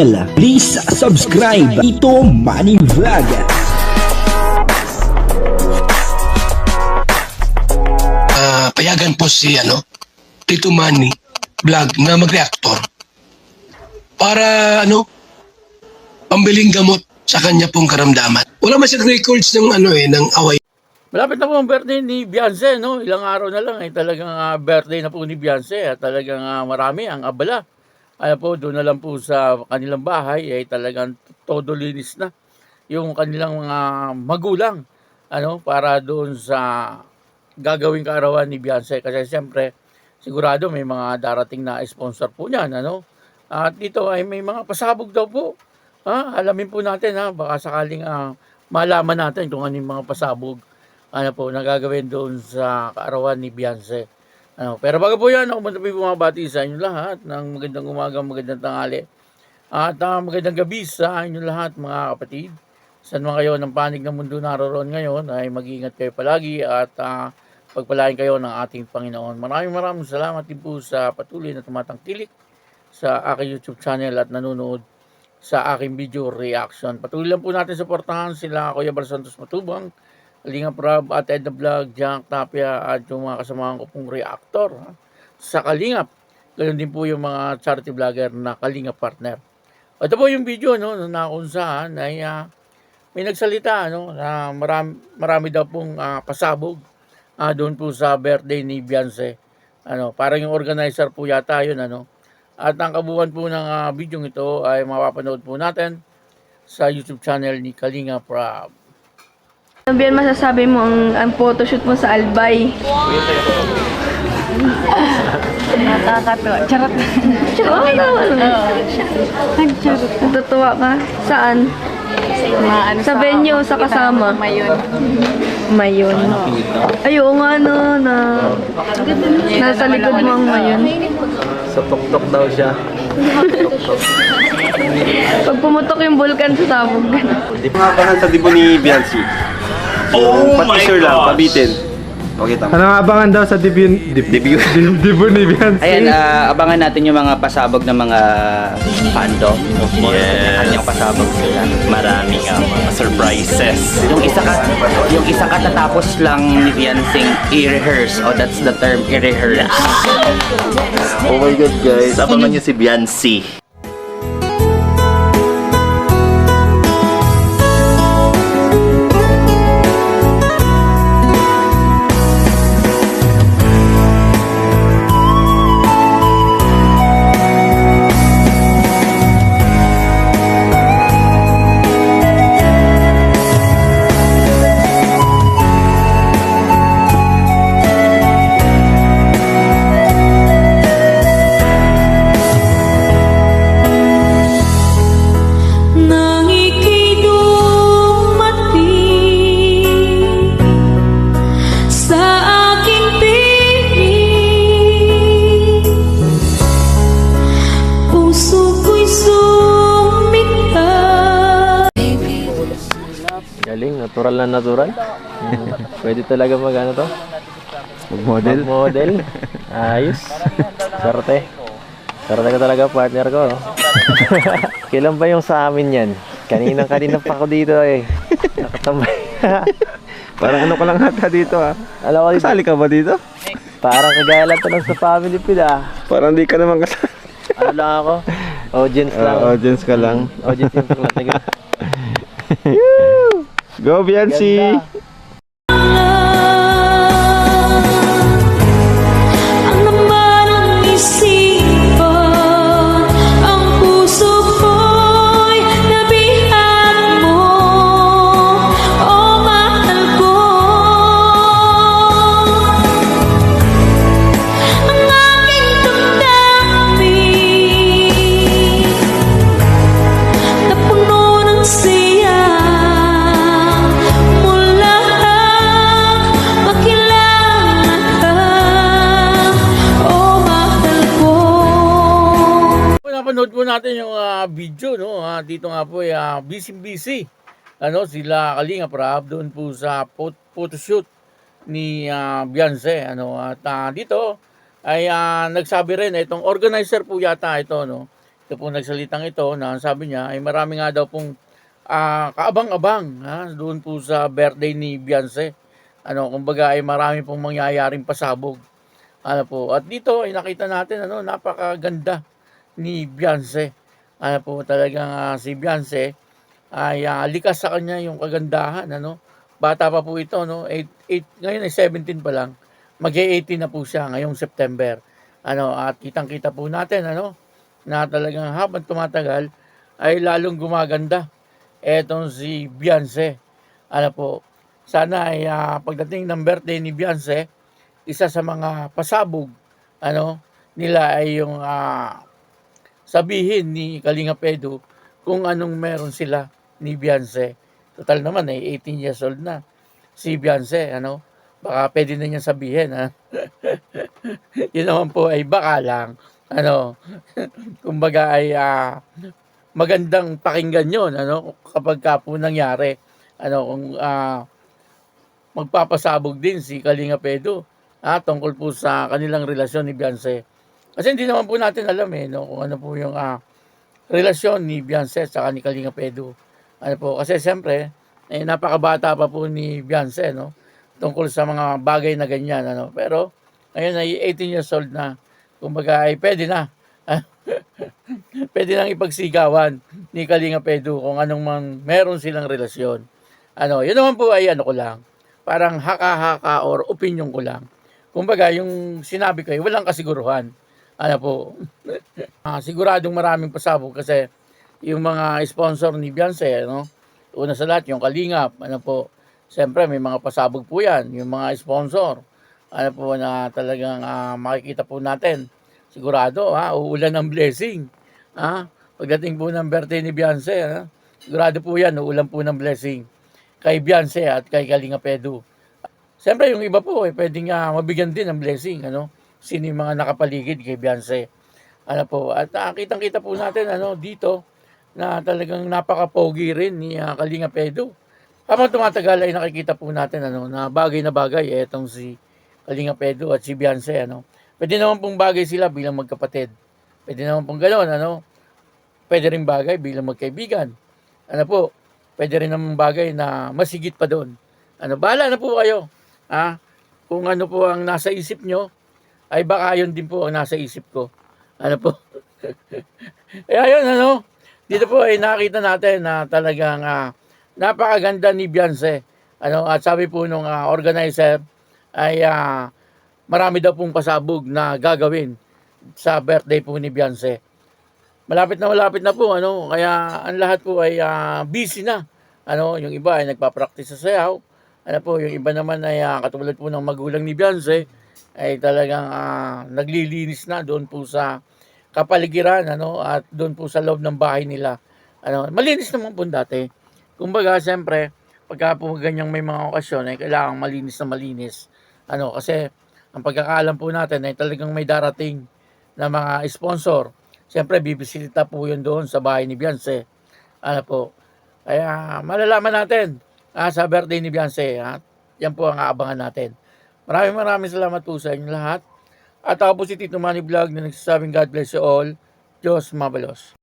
Please subscribe Ito Money Vlog. Ah, payagan po si ano, Tito Manny vlog na mag-reactor para ano, pambiling gamot sa kanya pong karamdaman. Wala man siyang records ng ano eh, ng away Malapit na po ang birthday ni Beyonce, no? Ilang araw na lang ay talagang ah, birthday na po ni Beyonce at talagang ah, marami ang abala. Ano po, doon na lang po sa kanilang bahay ay talagang todo linis na yung kanilang mga magulang ano para doon sa gagawing kaarawan ni Beyonce. Kasi siyempre sigurado may mga darating na sponsor po niyan ano. At dito ay may mga pasabog daw po ha? Alamin po natin ha? Baka sakaling ah, malaman natin kung ano yung mga pasabog ano po, nagagawin doon sa kaarawan ni Beyonce. Ano, pero bago po yan, ako po bumabati sa inyo lahat ng magandang umaga, magandang tanghali. At ah, magandang gabi sa inyo lahat mga kapatid. Saan man kayo ng panig ng mundo naroon ngayon ay mag-iingat kayo palagi at ah, pagpalain kayo ng ating Panginoon. Maraming maraming salamat din po sa patuloy na tumatangkilik sa aking YouTube channel at nanonood sa aking video reaction. Patuloy lang po natin suportahan sila Kuya Bar Santos Matubang, Kalinga Prab at Ed the Vlog, Jack Tapia at yung mga kasamahan ko pong reactor sa Kalingap. Ganun din po yung mga charity vlogger na Kalingap partner. Ito po yung video no, na kung saan ay ah, may nagsalita no, na marami, marami daw pong ah, pasabog ah, doon po sa birthday ni Beyonce. Ano, parang yung organizer po yata yun ano. At ang kabuuan po ng ah, video ito ay mapapanood po natin sa YouTube channel ni Kalinga Prab. Ano ba yan masasabi mo ang, ang photoshoot mo sa Albay? Nakakatawa. Charot. Charot naman. Nag-charot. Natutuwa ka? Saan? Maano Sa venue, sa kasama? Mayon. Mayon. Ay, oo nga no, na nasa likod mo ang mayon. Sa tuktok daw siya. Pag pumutok yung vulkan sa sabog. Di pa nga sa dibo ni Biancy. Oh my God! lang, pabitin. Okay, tama. Ano nga abangan daw sa debut debut debut ni Beyonce? Ayan, ah, abangan natin yung mga pasabog ng mga fandom. Yes. Kanyang pasabog sila. Maraming uh, mga surprises. Yung isa ka, yung isa katatapos lang ni Viancing i-rehearse. Oh, that's the term, i-rehearse. Oh my God, guys. Abangan niyo si Beyonce. Natural na natural. Pwede talaga mag ano to? Mag-model. Mag-model. Ayos. Sarte. Sarte ka talaga partner ko. no? Kailan ba yung sa amin yan? Kaninang kanina pa ako dito eh. Nakatambay. Parang ano ka lang hata dito ah. Alam ko dito, Kasali ka ba dito? parang kagaya lang lang sa family pila. Parang di ka naman kasali. Ano lang ako? Audience lang. Ah, audience ka lang. Audience yung lang. Go Biansi. Video, no? Ah, dito nga po, ay uh, busy-busy. Ano, sila Kalinga Prab doon po sa phot- photoshoot ni ah, Beyonce. Ano, at ah, dito ay ah, nagsabi rin, itong organizer po yata ito, no? ito pong nagsalitang ito na sabi niya ay marami nga daw pong ah, kaabang-abang ha, doon po sa birthday ni Beyonce. Ano, kumbaga ay marami pong mangyayaring pasabog. Ano po, at dito ay nakita natin ano, napakaganda ni Beyonce. Ano po, talagang ah, si Beyonce ay ah, likas sa kanya yung kagandahan, ano. Bata pa po ito, no. 8, 8, ngayon ay 17 pa lang. Mag-18 na po siya ngayong September. Ano, at kitang-kita po natin, ano, na talagang habang tumatagal ay lalong gumaganda. Etong si Beyonce. Ano po, sana ay ah, pagdating ng birthday ni Beyonce, isa sa mga pasabog ano nila ay yung ah, sabihin ni Kalinga Pedo kung anong meron sila ni Beyonce. Total naman ay 18 years old na si Beyonce, ano? Baka pwede na niya sabihin, ha? Yun naman po ay baka lang, ano? Kumbaga ay ah, magandang pakinggan yon ano? Kapag ka po nangyari, ano, kung ah, magpapasabog din si Kalinga Pedo ah, tungkol po sa kanilang relasyon ni Beyonce. Kasi hindi naman po natin alam eh, no, kung ano po yung ah, relasyon ni Beyonce sa ni Kalinga Pedo. Ano po, kasi siyempre, eh, napakabata pa po ni Beyonce, no, tungkol sa mga bagay na ganyan, ano. Pero, ngayon ay 18 years old na, kumbaga ay pwede na. pwede nang ipagsigawan ni Kalinga Pedo kung anong mang meron silang relasyon. Ano, yun naman po ay ano ko lang, parang haka-haka or opinion ko lang. Kumbaga, yung sinabi ko ay walang kasiguruhan. Ano po, ah, siguradong maraming pasabog kasi yung mga sponsor ni Beyonce, ano, una sa lahat, yung Kalingap, ano po, siyempre may mga pasabog po yan, yung mga sponsor, ano po na talagang ah, makikita po natin, sigurado, ha, uulan ng blessing, ha, pagdating po ng birthday ni Beyonce, ha, sigurado po yan, uulan po ng blessing. Kay Beyonce at kay Kalinga Pedu. Siyempre, yung iba po, eh, pwedeng uh, mabigyan din ng blessing, ano, sino yung mga nakapaligid kay Beyonce. Ano po, at uh, kitang-kita po natin, ano, dito, na talagang napaka-pogi rin ni uh, Kalinga Pedu. Habang tumatagal ay nakikita po natin, ano, na bagay na bagay, eh, itong si Kalinga Pedu at si Beyonce, ano. Pwede naman pong bagay sila bilang magkapatid. Pwede naman pong gano'n, ano. Pwede rin bagay bilang magkaibigan. Ano po, pwede rin naman bagay na masigit pa doon. Ano, bahala na po kayo. Ha? Kung ano po ang nasa isip nyo, ay baka yun din po ang nasa isip ko. Ano po? eh ayun, ano? Dito po ay nakita natin na talagang ah, napakaganda ni Beyonce. Ano, at sabi po nung ah, organizer ay ah, marami daw pong pasabog na gagawin sa birthday po ni Beyonce. Malapit na malapit na po ano, kaya ang lahat po ay ah, busy na. Ano, yung iba ay nagpa-practice sa sayaw. Ano po, yung iba naman ay ah, katulad po ng magulang ni Beyonce ay talagang ah, naglilinis na doon po sa kapaligiran ano at doon po sa loob ng bahay nila. Ano, malinis naman po dati. Kumbaga, siyempre, pagka po ganyang may mga okasyon ay kailangan malinis na malinis. Ano, kasi ang pagkakaalam po natin ay talagang may darating na mga sponsor. Siyempre, bibisita po yun doon sa bahay ni Beyonce. Ano po. Kaya malalaman natin ah, sa birthday ni Beyonce. Ha? Yan po ang aabangan natin. Maraming maraming salamat po sa inyo lahat. At ako po si Tito Manny Vlog na nagsasabing God bless you all. Diyos mabalos.